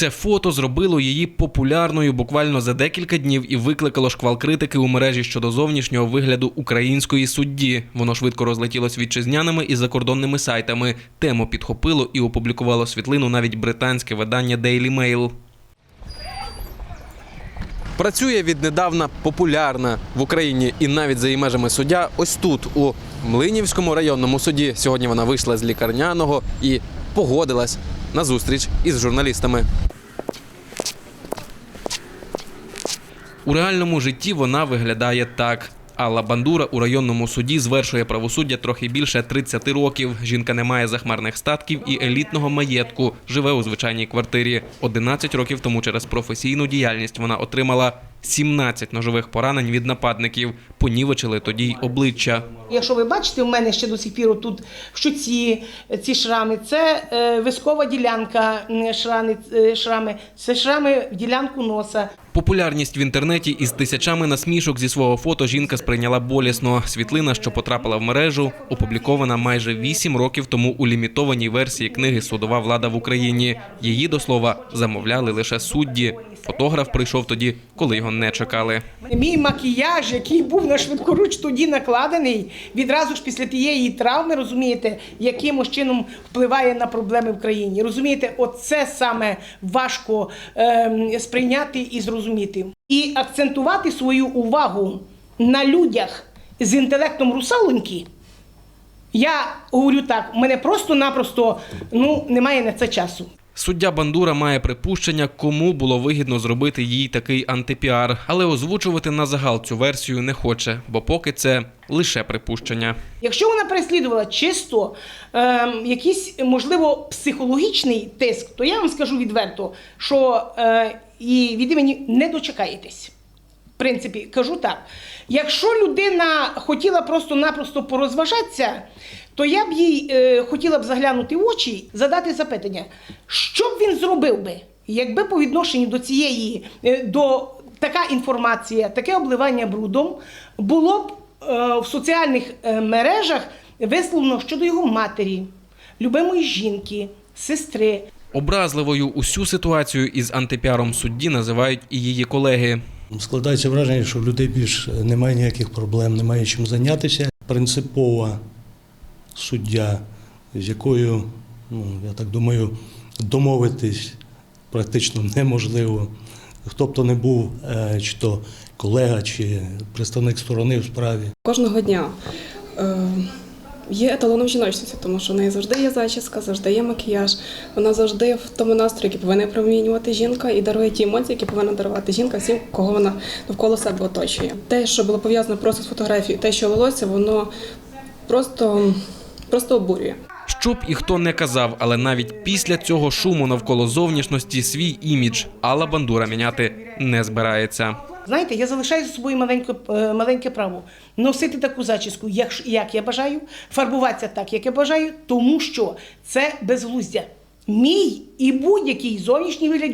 Це фото зробило її популярною буквально за декілька днів і викликало шквал критики у мережі щодо зовнішнього вигляду української судді. Воно швидко розлетілось вітчизняними і закордонними сайтами. Тему підхопило і опублікувало світлину навіть британське видання Daily Mail. Працює віднедавна популярна в Україні і навіть за її межами суддя. Ось тут, у Млинівському районному суді. Сьогодні вона вийшла з лікарняного і погодилась на зустріч із журналістами. У реальному житті вона виглядає так. Алла Бандура у районному суді звершує правосуддя трохи більше 30 років. Жінка не має захмарних статків і елітного маєтку. Живе у звичайній квартирі. 11 років тому через професійну діяльність вона отримала 17 ножових поранень від нападників. Понівечили тоді й обличчя. Якщо ви бачите, у мене ще до сих пір тут в щуці ці шрами, це е, вискова ділянка м, шрани, е, шрами, це шрами в ділянку носа. Популярність в інтернеті із тисячами насмішок зі свого фото жінка сприйняла болісно. Світлина, що потрапила в мережу, опублікована майже 8 років тому у лімітованій версії книги Судова влада в Україні. Її до слова замовляли лише судді. Фотограф прийшов тоді, коли його не чекали. Мій макіяж, який був на швидкоруч тоді накладений, відразу ж після тієї травми, розумієте, якимось чином впливає на проблеми в країні. Розумієте, оце саме важко ем, сприйняти і зрозуміти. І акцентувати свою увагу на людях з інтелектом русалоньки. Я говорю так, у мене просто-напросто ну, немає на це часу. Суддя Бандура має припущення, кому було вигідно зробити їй такий антипіар, але озвучувати на загал цю версію не хоче, бо поки це лише припущення. Якщо вона переслідувала чисто ем, якийсь, можливо, психологічний тиск, то я вам скажу відверто, що е, і від імені не дочекаєтесь. В принципі, кажу так. Якщо людина хотіла просто-напросто порозважатися, то я б їй е, хотіла б заглянути в очі, задати запитання, що б він зробив би, якби по відношенню до цієї, е, до така інформація, таке обливання брудом було б е, в соціальних е, мережах висловлено щодо його матері, любимої жінки, сестри. Образливою усю ситуацію із антипіаром судді називають і її колеги. Складається враження, що в людей більш немає ніяких проблем, немає чим зайнятися. Принципова суддя, з якою, ну, я так думаю, домовитись практично неможливо. Хто б то не був, е, чи то колега, чи представник сторони в справі. Кожного дня е, є еталоном жіночності, тому що в неї завжди є зачіска, завжди є макіяж. Вона завжди в тому настрої, який повинна промінювати жінка, і дарує ті емоції, які повинна дарувати жінка всім, кого вона навколо себе оточує. Те, що було пов'язано просто з фотографією, те, що лилося, воно просто, просто обурює. Що б і хто не казав, але навіть після цього шуму навколо зовнішності свій імідж Алла Бандура міняти не збирається. Знаєте, я залишаю за собою маленьке, маленьке право носити таку зачіску, як, як я бажаю, фарбуватися так, як я бажаю, тому що це безглуздя. Мій і будь-який зовнішній вигляд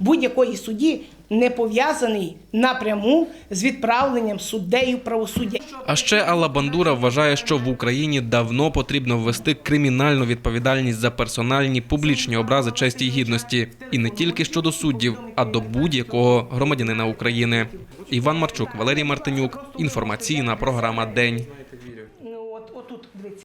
будь-якої судді не пов'язаний напряму з відправленням суддею правосуддя. А ще Алла Бандура вважає, що в Україні давно потрібно ввести кримінальну відповідальність за персональні публічні образи честі й гідності, і не тільки щодо суддів, а до будь-якого громадянина України. Іван Марчук, Валерій Мартинюк. Інформаційна програма День.